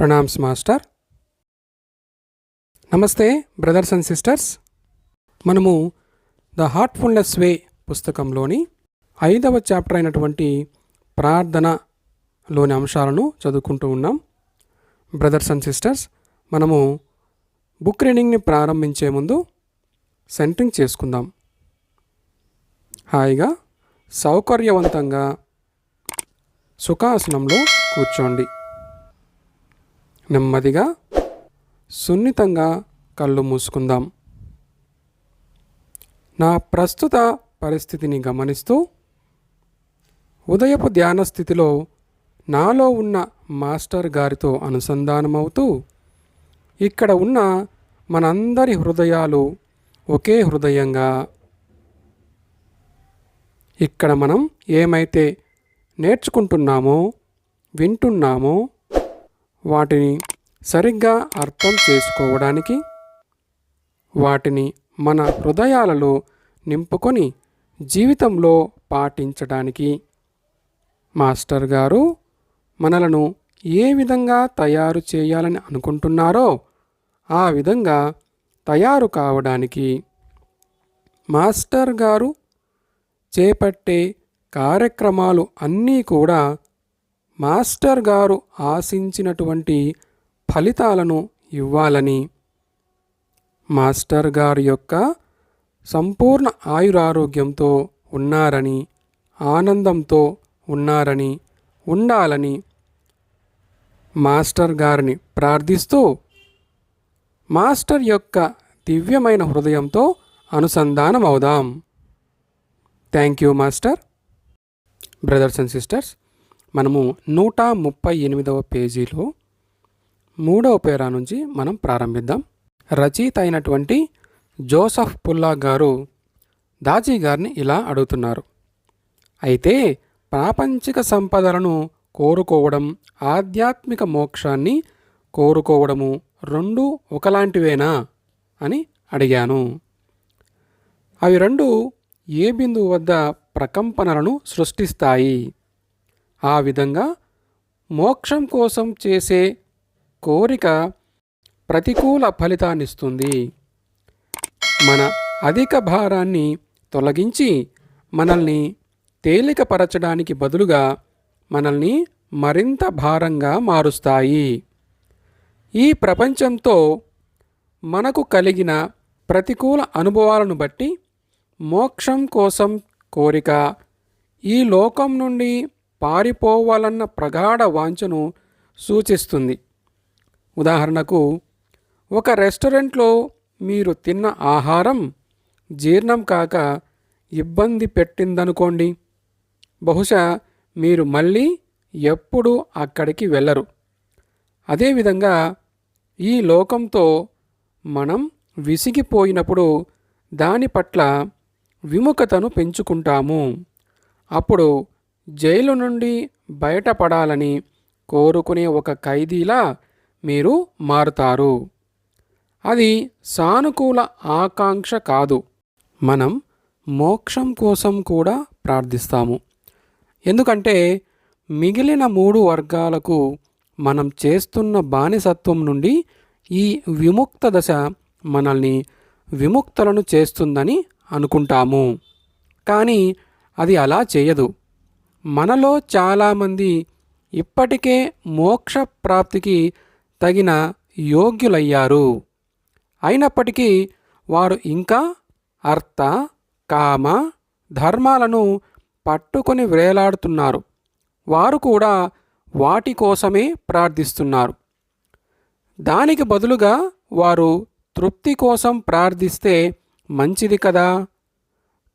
Pranams master. నమస్తే brothers and sisters. మనము the Heartfulness వే పుస్తకంలోని ఐదవ చాప్టర్ అయినటువంటి ప్రార్థనలోని అంశాలను చదువుకుంటూ ఉన్నాం. బ్రదర్స్ అండ్ సిస్టర్స్ మనము బుక్ రీడింగ్ని ప్రారంభించే ముందు సెంటరింగ్ చేసుకుందాం. హాయిగా సౌకర్యవంతంగా సుఖాసనంలో కూర్చోండి. నెమ్మదిగా సున్నితంగా కళ్ళు మూసుకుందాం. నా ప్రస్తుత పరిస్థితిని గమనిస్తూ ఉదయపు ధ్యాన స్థితిలో నాలో ఉన్న మాస్టర్ గారితో అనుసంధానమవుతూ ఇక్కడ ఉన్న మనందరి హృదయాలు ఒకే హృదయంగా. ఇక్కడ మనం ఏమైతే నేర్చుకుంటున్నామో వింటున్నామో వాటిని సరిగ్గా అర్థం చేసుకోవడానికి వాటిని మన హృదయాలలో నింపుకొని జీవితంలో పాటించడానికి మాస్టర్ గారు మనలను ఏ విధంగా తయారు చేయాలని అనుకుంటున్నారో ఆ విధంగా తయారు కావడానికి మాస్టర్ గారు చేపట్టే కార్యక్రమాలు అన్నీ కూడా మాస్టర్ గారు ఆశించినటువంటి ఫలితాలను ఇవ్వాలని. మాస్టర్ గారి యొక్క సంపూర్ణ ఆయురారోగ్యంతో ఉన్నారని ఆనందంతో ఉన్నారని ఉండాలని మాస్టర్ గారిని ప్రార్థిస్తూ మాస్టర్ యొక్క దివ్యమైన హృదయంతో అనుసంధానం అవుదాం thank you master. Brothers and sisters మనము నూట ముప్పై ఎనిమిదవ పేజీలో మూడవ పేరా నుంచి మనం ప్రారంభిద్దాం. రచయిత అయినటువంటి జోసఫ్ పుల్లా గారు దాజీ గారిని ఇలా అడుగుతున్నారు. అయితే ప్రాపంచిక సంపదలను కోరుకోవడం ఆధ్యాత్మిక మోక్షాన్ని కోరుకోవడము రెండు ఒకలాంటివేనా అని అడిగాను. అవి రెండు ఏ బిందువు వద్ద ప్రకంపనలను సృష్టిస్తాయి? ఆ విధంగా మోక్షం కోసం చేసే కోరిక ప్రతికూల ఫలితాన్నిస్తుంది. మన అధిక భారాన్ని తొలగించి మనల్ని తేలికపరచడానికి బదులుగా మనల్ని మరింత భారంగా మారుస్తాయి. ఈ ప్రపంచంతో మనకు కలిగిన ప్రతికూల అనుభవాలను బట్టి మోక్షం కోసం కోరిక ఈ లోకం నుండి పారిపోవాలన్న ప్రగాఢ వాంఛను సూచిస్తుంది. ఉదాహరణకు ఒక రెస్టారెంట్లో మీరు తిన్న ఆహారం జీర్ణం కాక ఇబ్బంది పెట్టిందనుకోండి. బహుశా మీరు మళ్ళీ ఎప్పుడూ అక్కడికి వెళ్ళరు. అదేవిధంగా ఈ లోకంతో మనం విసిగిపోయినప్పుడు దాని పట్ల విముఖతను పెంచుకుంటాము. అప్పుడు జైలు నుండి బయటపడాలని కోరుకునే ఒక ఖైదీలా మీరు మారుతారు. అది సానుకూల ఆకాంక్ష కాదు. మనం మోక్షం కోసం కూడా ప్రార్థిస్తాము. ఎందుకంటే మిగిలిన మూడు వర్గాలకు మనం చేస్తున్న బానిసత్వం నుండి ఈ విముక్త దశ మనల్ని విముక్తలను చేస్తుందని అనుకుంటాము. కానీ అది అలా చేయదు. మనలో చాలామంది ఇప్పటికే మోక్ష ప్రాప్తికి తగిన యోగ్యులయ్యారు. అయినప్పటికీ వారు ఇంకా అర్థ కామ ధర్మాలను పట్టుకొని వేలాడుతున్నారు. వారు కూడా వాటి కోసమే ప్రార్థిస్తున్నారు. దానికి బదులుగా వారు తృప్తి కోసం ప్రార్థిస్తే మంచిది కదా?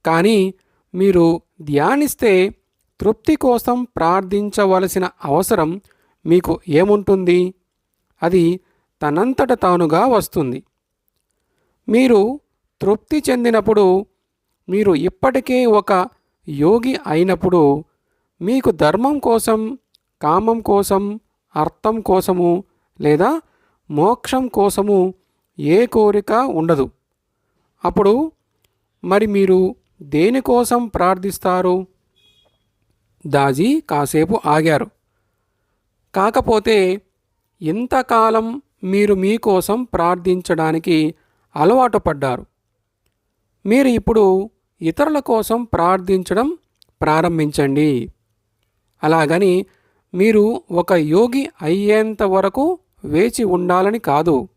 కానీ మీరు ధ్యానిస్తే తృప్తి కోసం ప్రార్థించవలసిన అవసరం మీకు ఏముంటుంది? అది తనంతట తానుగా వస్తుంది. మీరు తృప్తి చెందినప్పుడు మీరు ఇప్పటికే ఒక యోగి అయినప్పుడు మీకు ధర్మం కోసం కామం కోసం అర్థం కోసము లేదా మోక్షం కోసము ఏ కోరిక ఉండదు. అప్పుడు మరి మీరు దేనికోసం ప్రార్థిస్తారు? దాజీ కాసేపు ఆగారు. కాకపోతే ఇంతకాలం మీరు మీకోసం ప్రార్థించడానికి అలవాటు పడ్డారు. మీరు ఇప్పుడు ఇతరుల కోసం ప్రార్థించడం ప్రారంభించండి. అలాగని మీరు ఒక యోగి అయ్యేంత వరకు వేచి ఉండాలని కాదు.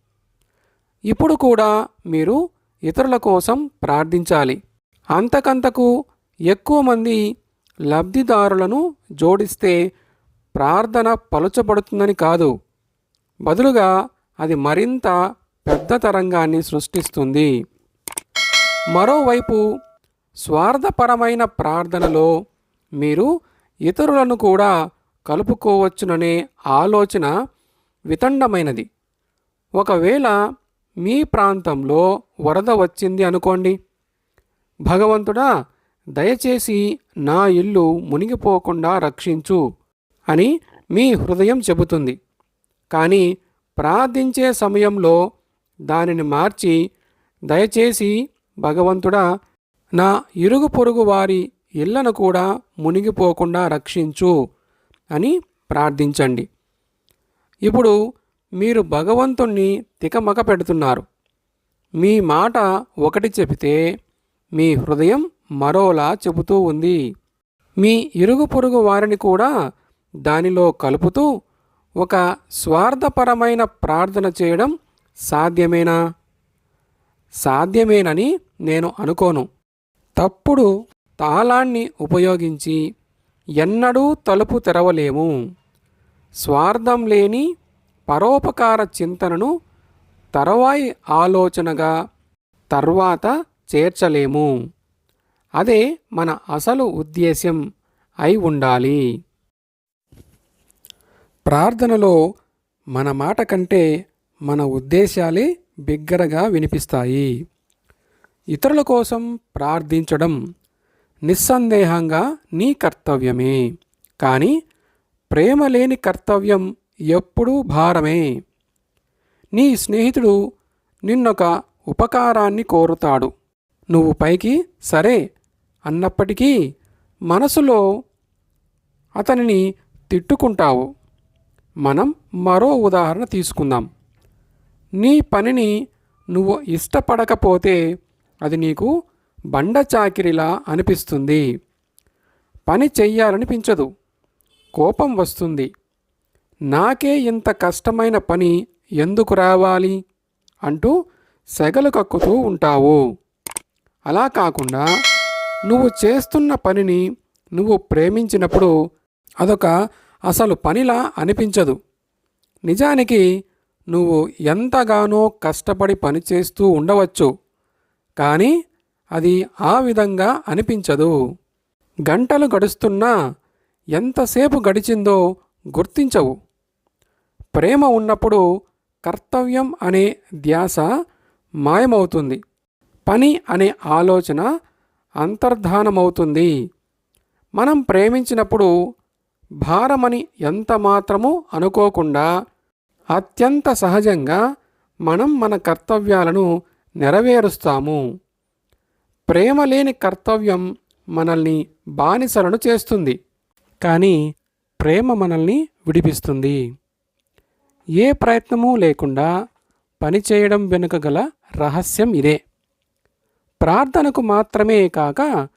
ఇప్పుడు కూడా మీరు ఇతరుల కోసం ప్రార్థించాలి. అంతకంతకు ఎక్కువ మంది లబ్ధిదారులను జోడిస్తే ప్రార్థన పలుచబడుతుందని కాదు. బదులుగా అది మరింత పెద్ద తరంగాన్ని సృష్టిస్తుంది. మరోవైపు స్వార్థపరమైన ప్రార్థనలో మీరు ఇతరులను కూడా కలుపుకోవచ్చుననే ఆలోచన వితండమైనది. ఒకవేళ మీ ప్రాంతంలో వరద వచ్చింది అనుకోండి. భగవంతుడా దయచేసి నా ఇల్లు మునిగిపోకుండా రక్షించు అని మీ హృదయం చెబుతుంది. కానీ ప్రార్థించే సమయంలో దానిని మార్చి దయచేసి భగవంతుడా నా ఇరుగు పొరుగు వారి ఇళ్ళను కూడా మునిగిపోకుండా రక్షించు అని ప్రార్థించండి. ఇప్పుడు మీరు భగవంతుణ్ణి తికమక పెడుతున్నారు. మీ మాట ఒకటి చెబితే మీ హృదయం మరోలా చెబుతూ ఉంది. మీ ఇరుగు పొరుగు వారిని కూడా దానిలో కలుపుతూ ఒక స్వార్థపరమైన ప్రార్థన చేయడం సాధ్యమేనా? సాధ్యమేనని నేను అనుకోను. తప్పుడు తాళాన్ని ఉపయోగించి ఎన్నడూ తలుపు తెరవలేము. స్వార్థం లేని పరోపకార చింతనను తరువాయి ఆలోచనగా తర్వాత చేర్చలేము. అదే మన అసలు ఉద్దేశ్యం అయి ఉండాలి. ప్రార్థనలో మన మాట కంటే మన ఉద్దేశాలే బిగ్గరగా వినిపిస్తాయి. ఇతరుల కోసం ప్రార్థించడం నిస్సందేహంగా నీ కర్తవ్యమే. కానీ ప్రేమ లేని కర్తవ్యం ఎప్పుడూ భారమే. నీ స్నేహితుడు నిన్నొక ఉపకారాన్ని కోరుతాడు. నువ్వు పైకి సరే అన్నప్పటికీ మనసులో అతనిని తిట్టుకుంటావు. మనం మరో ఉదాహరణ తీసుకుందాం. నీ పనిని నువ్వు ఇష్టపడకపోతే అది నీకు బండ చాకిరిలా అనిపిస్తుంది. పని చెయ్యాలనిపించదు. కోపం వస్తుంది. నాకే ఇంత కష్టమైన పని ఎందుకు రావాలి? అంటూ సెగలు కక్కుతూ ఉంటావు. అలా కాకుండా నువ్వు చేస్తున్న పనిని నువ్వు ప్రేమించినప్పుడు అదొక అసలు పనిలా అనిపించదు. నిజానికి నువ్వు ఎంతగానో కష్టపడి పనిచేస్తూ ఉండవచ్చు కానీ అది ఆ విధంగా అనిపించదు. గంటలు గడుస్తున్నా ఎంతసేపు గడిచిందో గుర్తించవు. ప్రేమ ఉన్నప్పుడు కర్తవ్యం అనే ధ్యాస మాయమవుతుంది. పని అనే ఆలోచన అంతర్ధానమవుతుంది. మనం ప్రేమించినప్పుడు భారమని ఎంత మాత్రము అనుకోకుండా అత్యంత సహజంగా మనం మన కర్తవ్యాలను నెరవేరుస్తాము. ప్రేమ లేని కర్తవ్యం మనల్ని బానిసలను చేస్తుంది. కానీ ప్రేమ మనల్ని విడిపిస్తుంది. ఏ ప్రయత్నమూ లేకుండా పనిచేయడం వెనుక గల రహస్యం ఇదే. ప్రార్థనకు మాత్రమే కాక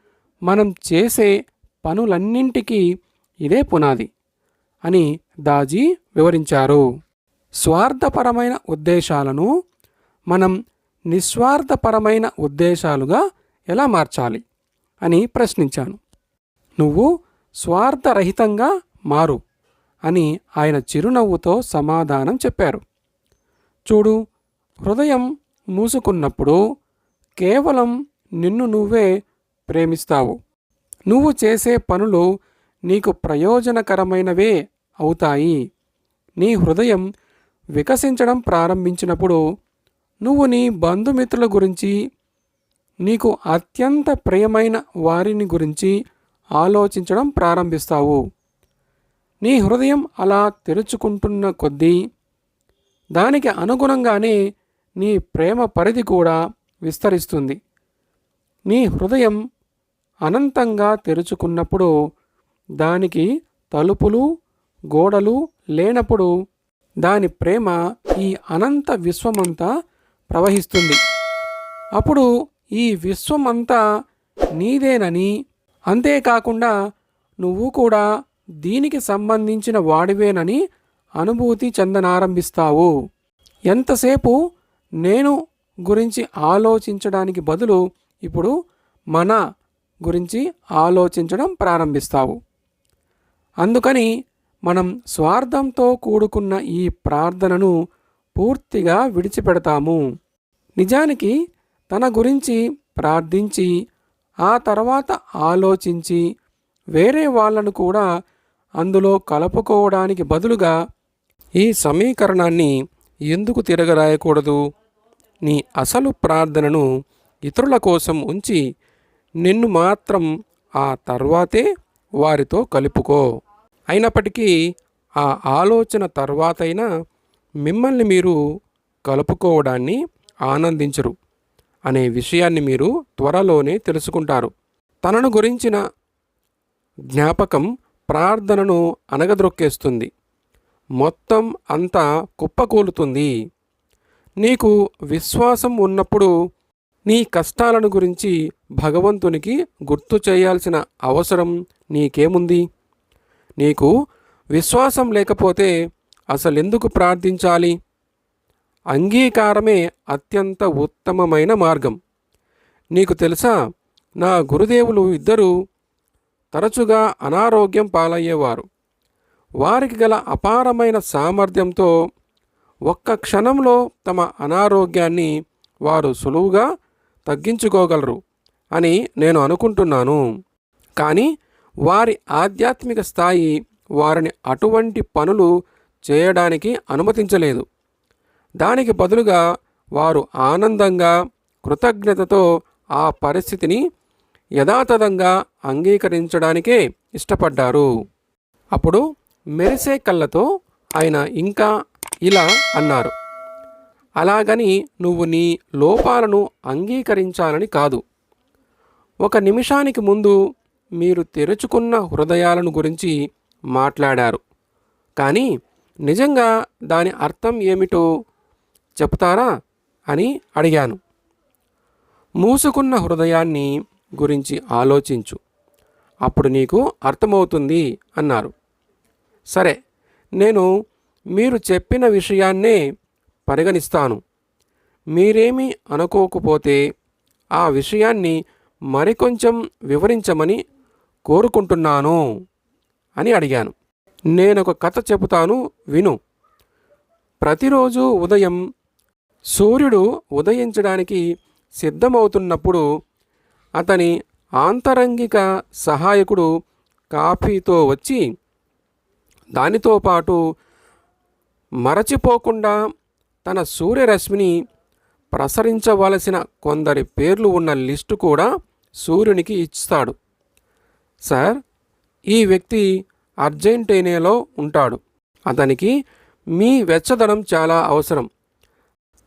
మనం చేసే పనులన్నింటికీ ఇదే పునాది అని దాజీ వివరించారు. స్వార్థపరమైన ఉద్దేశాలను మనం నిస్వార్థపరమైన ఉద్దేశాలుగా ఎలా మార్చాలి అని ప్రశ్నించాను. నువ్వు స్వార్థరహితంగా మారు అని ఆయన చిరునవ్వుతో సమాధానం చెప్పారు. చూడు హృదయం మూసుకున్నప్పుడు కేవలం నిన్ను నువ్వే ప్రేమిస్తావు. నువ్వు చేసే పనులు నీకు ప్రయోజనకరమైనవే అవుతాయి. నీ హృదయం వికసించడం ప్రారంభించినప్పుడు నువ్వు నీ బంధుమిత్రుల గురించి నీకు అత్యంత ప్రియమైన వారిని గురించి ఆలోచించడం ప్రారంభిస్తావు. నీ హృదయం అలా తెరుచుకుంటున్న కొద్దీ దానికి అనుగుణంగానే నీ ప్రేమ పరిధి కూడా విస్తరిస్తుంది. నీ హృదయం అనంతంగా తెరుచుకున్నప్పుడు దానికి తలుపులు గోడలు లేనప్పుడు దాని ప్రేమ ఈ అనంత విశ్వమంతా ప్రవహిస్తుంది. అప్పుడు ఈ విశ్వమంతా నీదేనని అంతేకాకుండా నువ్వు కూడా దీనికి సంబంధించిన వాడివేనని అనుభూతి చెందనారంభిస్తావు. ఎంతసేపు నేను గురించి ఆలోచించడానికి బదులు ఇప్పుడు మన గురించి ఆలోచించడం ప్రారంభిస్తావు. అందుకని మనం స్వార్థంతో కూడుకున్న ఈ ప్రార్థనను పూర్తిగా విడిచిపెడతాము. నిజానికి తన గురించి ప్రార్థించి ఆ తర్వాత ఆలోచించి వేరే వాళ్ళను కూడా అందులో కలుపుకోవడానికి బదులుగా ఈ సమీకరణాన్ని ఎందుకు తిరగరాయకూడదు? నీ అసలు ప్రార్థనను ఇతరుల కోసం ఉంచి నిన్ను మాత్రం ఆ తర్వాతే వారితో కలుపుకో. అయినప్పటికీ ఆ ఆలోచన తర్వాతైనా మిమ్మల్ని మీరు కలుపుకోవడాన్ని ఆనందించరు అనే విషయాన్ని మీరు త్వరలోనే తెలుసుకుంటారు. తనను గురించిన జ్ఞాపకం ప్రార్థనను అనగద్రొక్కేస్తుంది మొత్తం అంతా కుప్పకూలుతుంది. నీకు విశ్వాసం ఉన్నప్పుడు నీ కష్టాలను గురించి భగవంతునికి గుర్తు చేయాల్సిన అవసరం నీకేముంది? నీకు విశ్వాసం లేకపోతే అసలెందుకు ప్రార్థించాలి? అంగీకారమే అత్యంత ఉత్తమమైన మార్గం. నీకు తెలుసా నా గురుదేవులు ఇద్దరూ తరచుగా అనారోగ్యం పాలయ్యేవారు. వారికి గల అపారమైన సామర్థ్యంతో ఒక్క క్షణంలో తమ అనారోగ్యాన్ని వారు సులువుగా తగ్గించుకోగలరు అని నేను అనుకుంటున్నాను. కానీ వారి ఆధ్యాత్మిక స్థాయి వారిని అటువంటి పనులు చేయడానికి అనుమతించలేదు. దానికి బదులుగా వారు ఆనందంగా కృతజ్ఞతతో ఆ పరిస్థితిని యథాతథంగా అంగీకరించడానికే ఇష్టపడ్డారు. అప్పుడు మెరిసే కళ్ళతో ఆయన ఇంకా ఇలా అన్నారు అలాగని నువ్వు నీ లోపాలను అంగీకరించాలని కాదు. ఒక నిమిషానికి ముందు మీరు తెరుచుకున్న హృదయాలను గురించి మాట్లాడారు. కానీ నిజంగా దాని అర్థం ఏమిటో చెప్తారా? అని అడిగాను. మూసుకున్న హృదయాన్ని గురించి ఆలోచించు. అప్పుడు నీకు అర్థమవుతుంది అన్నారు. సరే నేను మీరు చెప్పిన విషయాన్నే పరిగణిస్తాను. మీరేమీ అనుకోకపోతే ఆ విషయాన్ని మరికొంచెం వివరించమని కోరుకుంటున్నాను అని అడిగాను. నేనొక కథ చెబుతాను విను. ప్రతిరోజు ఉదయం సూర్యుడు ఉదయించడానికి సిద్ధమవుతున్నప్పుడు అతని ఆంతరంగిక సహాయకుడు కాఫీతో వచ్చి దానితో పాటు మరచిపోకుండా తన సూర్యరశ్మిని ప్రసరించవలసిన కొందరి పేర్లు ఉన్న లిస్టు కూడా సూర్యునికి ఇస్తాడు. సార్ ఈ వ్యక్తి అర్జెంటీనాలో ఉంటాడు. అతనికి మీ వెచ్చదనం చాలా అవసరం.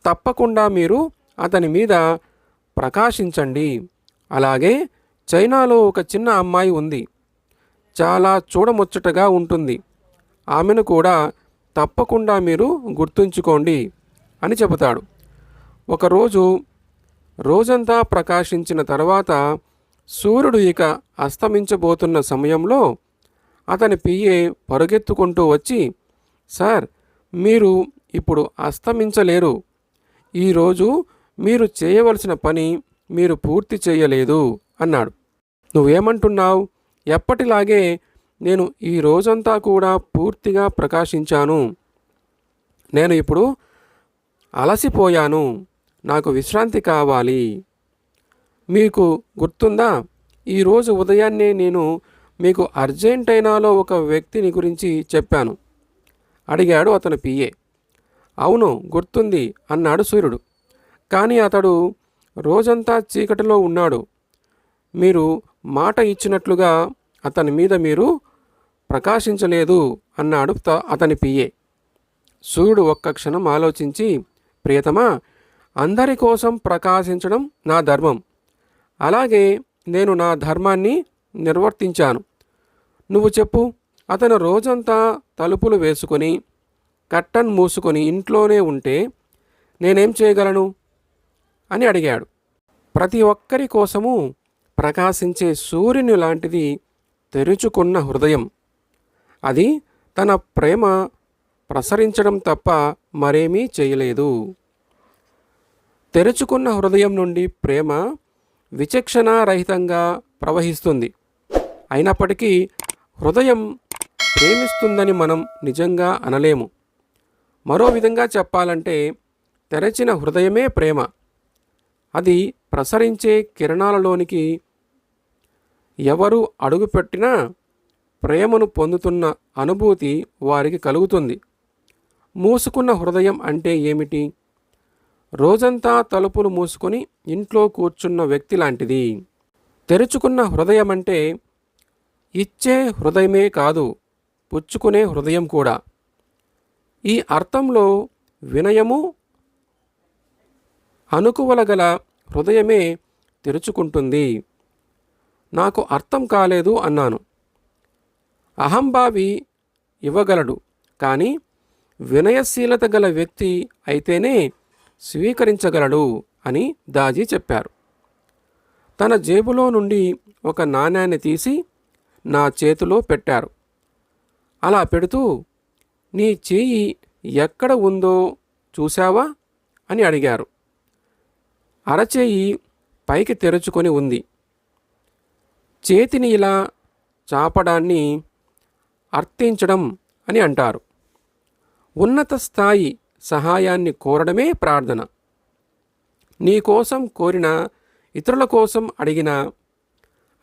తప్పకుండా మీరు అతని మీద ప్రకాశించండి. అలాగే చైనాలో ఒక చిన్న అమ్మాయి ఉంది. చాలా చూడముచ్చటగా ఉంటుంది. ఆమెను కూడా తప్పకుండా మీరు గుర్తుంచుకోండి అని చెబుతాడు. ఒకరోజు రోజంతా ప్రకాశించిన తర్వాత సూర్యుడు ఇక అస్తమించబోతున్న సమయంలో అతని పిఏ పరుగెత్తుకుంటూ వచ్చి సార్ మీరు ఇప్పుడు అస్తమించలేరు. ఈరోజు మీరు చేయవలసిన పని మీరు పూర్తి చేయలేదు అన్నాడు. నువ్వేమంటున్నావు? ఎప్పటిలాగే నేను ఈ రోజంతా కూడా పూర్తిగా ప్రకాశించాను. నేను ఇప్పుడు అలసిపోయాను. నాకు విశ్రాంతి కావాలి. మీకు గుర్తుందా? ఈరోజు ఉదయాన్నే నేను మీకు అర్జెంటైనాలో ఒక వ్యక్తిని గురించి చెప్పాను. అడిగాడు అతను పిఏ అవును గుర్తుంది అన్నాడు సూర్యుడు. కానీ అతడు రోజంతా చీకటిలో ఉన్నాడు. మీరు మాట ఇచ్చినట్లుగా అతని మీద మీరు ప్రకాశించలేదు అన్నాడు త- అతని పిఏ. సూర్యుడు ఒక్క క్షణం ఆలోచించి ప్రియతమా అందరి కోసం ప్రకాశించడం నా ధర్మం. అలాగే నేను నా ధర్మాన్ని నిర్వర్తించాను. నువ్వు చెప్పు. అతను రోజంతా తలుపులు వేసుకొని కట్టన్ మూసుకొని ఇంట్లోనే ఉంటే నేనేం చేయగలను? అని అడిగాడు. ప్రతి ఒక్కరి కోసము ప్రకాశించే సూర్యుని లాంటిది తెరుచుకున్న హృదయం. అది తన ప్రేమ ప్రసరించడం తప్ప మరేమీ చేయలేదు. తెరుచుకున్న హృదయం నుండి ప్రేమ విచక్షణారహితంగా ప్రవహిస్తుంది. అయినప్పటికీ హృదయం ప్రేమిస్తుందని మనం నిజంగా అనలేము. మరో విధంగా చెప్పాలంటే తెరచిన హృదయమే ప్రేమ. అది ప్రసరించే కిరణాలలోనికి ఎవరు అడుగుపెట్టినా ప్రేమను పొందుతున్న అనుభూతి వారికి కలుగుతుంది. మూసుకున్న హృదయం అంటే ఏమిటి? రోజంతా తలుపులు మూసుకొని ఇంట్లో కూర్చున్న వ్యక్తి లాంటిది. తెరుచుకున్న హృదయం అంటే ఇచ్చే హృదయమే కాదు పుచ్చుకునే హృదయం కూడా. ఈ అర్థంలో వినయము అనుకువల గల హృదయమే తెరుచుకుంటుంది. నాకు అర్థం కాలేదు అన్నాను. అహంభావి ఇవ్వగలడు. కానీ వినయశీలత గల వ్యక్తి అయితేనే స్వీకరించగలడు అని దాజీ చెప్పారు. తన జేబులో నుండి ఒక నాణ్యాన్ని తీసి నా చేతిలో పెట్టారు. అలా పెడుతూ నీ చేయి ఎక్కడ ఉందో చూశావా? అని అడిగారు. అరచేయి పైకి తెరుచుకొని ఉంది. చేతిని ఇలా చాపడాన్ని అర్థించడం అని అంటారు. ఉన్నత స్థాయి సహాయాన్ని కోరడమే ప్రార్థన. నీ కోసం కోరిన ఇతరుల కోసం అడిగిన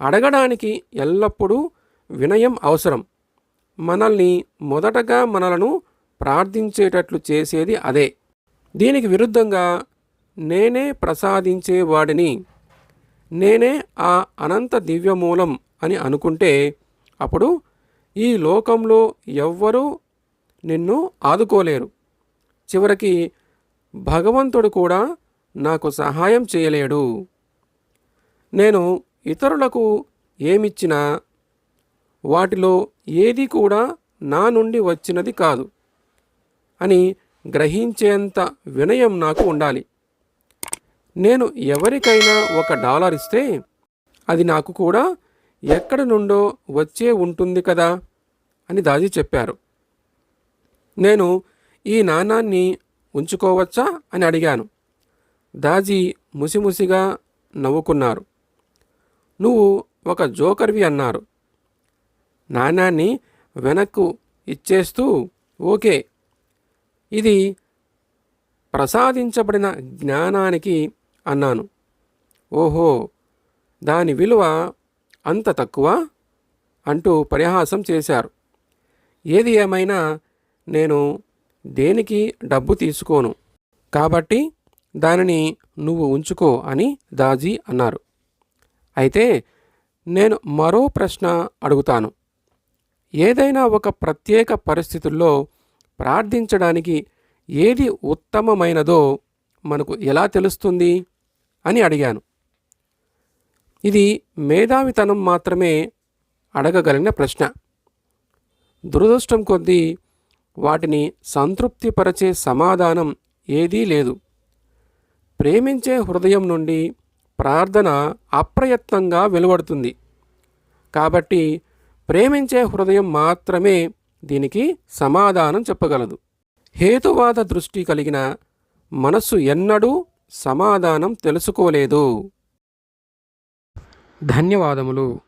అడగడానికి ఎల్లప్పుడూ వినయం అవసరం. మనల్ని మొదటగా మనలను ప్రార్థించేటట్లు చేసేది అదే. దీనికి విరుద్ధంగా నేనే ప్రసాదించేవాడిని నేనే ఆ అనంత దివ్యమూలం అని అనుకుంటే అప్పుడు ఈ లోకంలో ఎవ్వరూ నిన్ను ఆదుకోలేరు. చివరికి భగవంతుడు కూడా నాకు సహాయం చేయలేడు. నేను ఇతరులకు ఏమిచ్చినా వాటిలో ఏది కూడా నా నుండి వచ్చినది కాదు అని గ్రహించేంత వినయం నాకు ఉండాలి. నేను ఎవరికైనా ఒక డాలర్ ఇస్తే అది నాకు కూడా ఎక్కడి నుండో వచ్చే ఉంటుంది కదా? అని దాజీ చెప్పారు. నేను ఈ నాణాన్ని ఉంచుకోవచ్చా? అని అడిగాను. దాజీ ముసిముసిగా నవ్వుకున్నారు. నువ్వు ఒక జోకర్వి అన్నారు. నాణాన్ని వెనక్కు ఇచ్చేస్తూ ఓకే. ఇది ప్రసాదించబడిన జ్ఞానానికి అన్నాను. ఓహో దాని విలువ అంత తక్కువ అంటూ పరిహాసం చేశారు. ఏది ఏమైనా నేను దేనికి డబ్బు తీసుకోను కాబట్టి దానిని నువ్వు ఉంచుకో అని దాజీ అన్నారు. అయితే నేను మరో ప్రశ్న అడుగుతాను. ఏదైనా ఒక ప్రత్యేక పరిస్థితుల్లో ప్రార్థించడానికి ఏది ఉత్తమమైనదో మనకు ఎలా తెలుస్తుంది అని అడిగాను. ఇది మేధావితనం మాత్రమే అడగగలిగిన ప్రశ్న. దురదృష్టం కొద్దీ వాటిని సంతృప్తిపరచే సమాధానం ఏదీ లేదు. ప్రేమించే హృదయం నుండి ప్రార్థన అప్రయత్నంగా వెలువడుతుంది. కాబట్టి ప్రేమించే హృదయం మాత్రమే దీనికి సమాధానం చెప్పగలదు. హేతువాద దృష్టి కలిగిన మనస్సు ఎన్నడూ సమాధానం తెలుసుకోలేదు. ధన్యవాదములు.